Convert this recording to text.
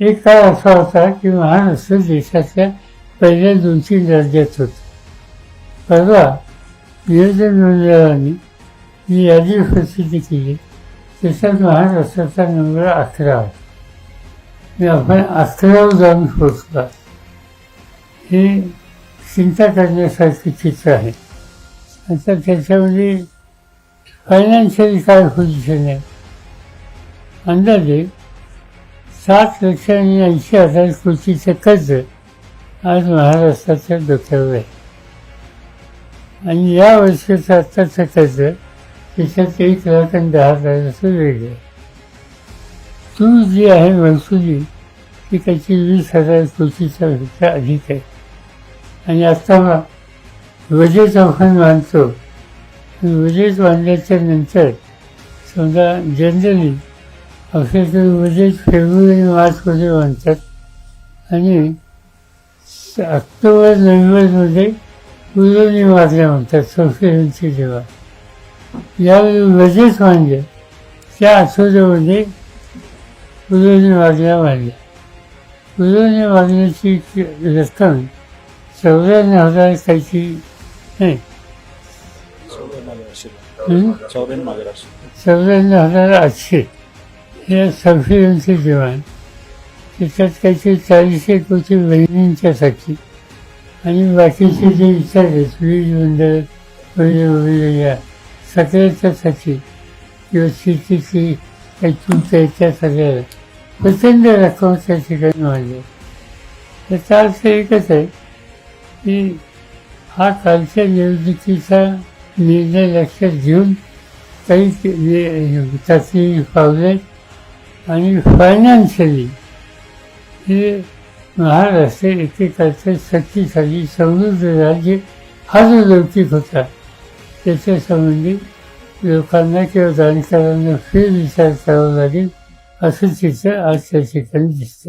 एक काळ असा होता की महाराष्ट्र देशातल्या पहिल्या दोन तीन राज्यात होतं. परवा नियोजन मंडळाने जी यादी प्रसिद्ध केली त्याच्यात महाराष्ट्राचा नंबर अकरा आहे आपण अकरावर जाऊन पोचला हे चिंता करण्यासारखे चित्र आहे. आता त्याच्यामध्ये फायनान्शियल काय पोझिशन आहे? अंदाजे सात लक्ष आणि ऐंशी हजार कोटीचं कर्ज आज महाराष्ट्राच्या डोक्यावर आहे. आणि या वर्षाचं आत्ताचं कर्ज त्याच्यात एक लाख आणि दहा असं वेगळं आहे. जी आहे महसुली ती त्याची वीस हजार कोटीच्या पेक्षा अधिक आहे. आणि आता बजेट आपण मानतो. आणि बजेट बांधल्याच्या नंतर समजा जनरली आपल्याकडे बजेट फेब्रुवारी मार्चमध्ये मानतात आणि ऑक्टोबर नोव्हेंबरमध्ये उजवणी मागण्या म्हणतात संशोधनची जेव्हा. यावेळी बजेट मांडलं त्या आठवड्यामध्ये उजवणी मागण्या मांडल्या उजवणी मागण्याची रक्कम चौऱ्याण्णव हजार काहीची नाही. हं? चौऱ्याण्णव हजार आठशे. हे संशोधनचे दिवाण त्याच्यात काहीतरी चाळीसशे कोटी बहिणींच्यासाठी आणि बाकीचे जे विचार आहेत वीज मंडळ वगैरे वगैरे या सगळ्याच्यासाठी किंवा शेतीची काही तुमच्या आहे त्या सगळ्याला प्रचंड रक्कम त्या ठिकाणी वाढली त्याचा अर्थ एकच आहे की हा कालच्या निवडणुकीचा निर्णय लक्षात घेऊन काही चाचणी पावले आणि फायनान्शियली हे महाराष्ट्र एकेकाळचं शक्तिशाली समृद्ध राज्य हा जो लौकिक होता. त्याच्या संबंधी लोकांना किंवा जाणकारांना फेरविचार करावा लागेल असं चित्र आज त्या ठिकाणी दिसतं